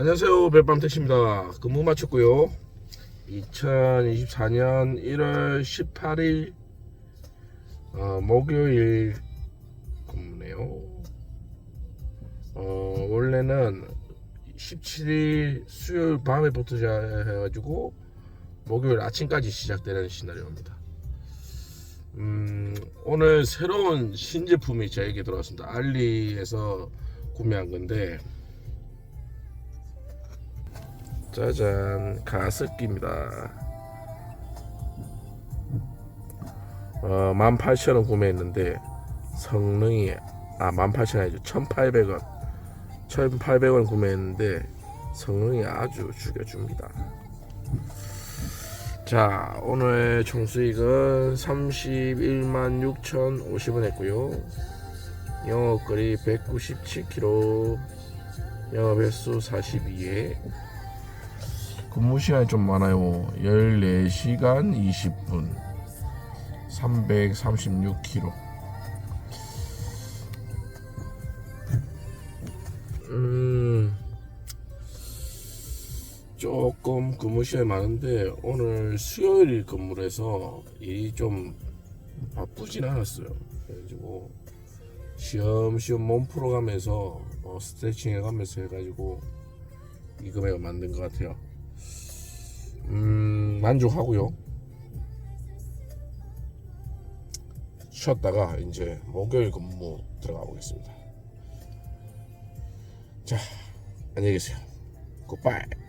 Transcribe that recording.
안녕하세요 별밤 택시입니다. 근무 마쳤고요. 2024년 1월 18일 어, 목요일 근무네요. 어, 원래는 17일 수요일 밤에부터 해가지고 목요일 아침까지 시작되는 시나리오입니다. 음, 오늘 새로운 신제품이 저에게 들어왔습니다. 알리에서 구매한 건데 짜잔 가습기입니다. 어, 18,000원 구매했는데 성능이 아 18,000원 아니죠. 1,800원. 1,800원 구매했는데 성능이 아주 죽여줍니다. 자 오늘 총수익은 31만 6,050원 했고요. 영업거리 197km 영업횟수 42회 근무 시간이 좀 많아요. 14시간 20분. 336km 음 조금 근무 시간이 많은데 오늘 수요일 근무를 해서 일이 좀 바쁘진 않았어요. 그래가지고 시험시험 몸 풀어가면서 어, 스트레칭 해가면서 해가지고 이 금액을 만든 것 같아요 음 만족하고요. 쉬었다가 이제 목요일 근무 들어가 보겠습니다. 자 안녕히 계세요. 굿바이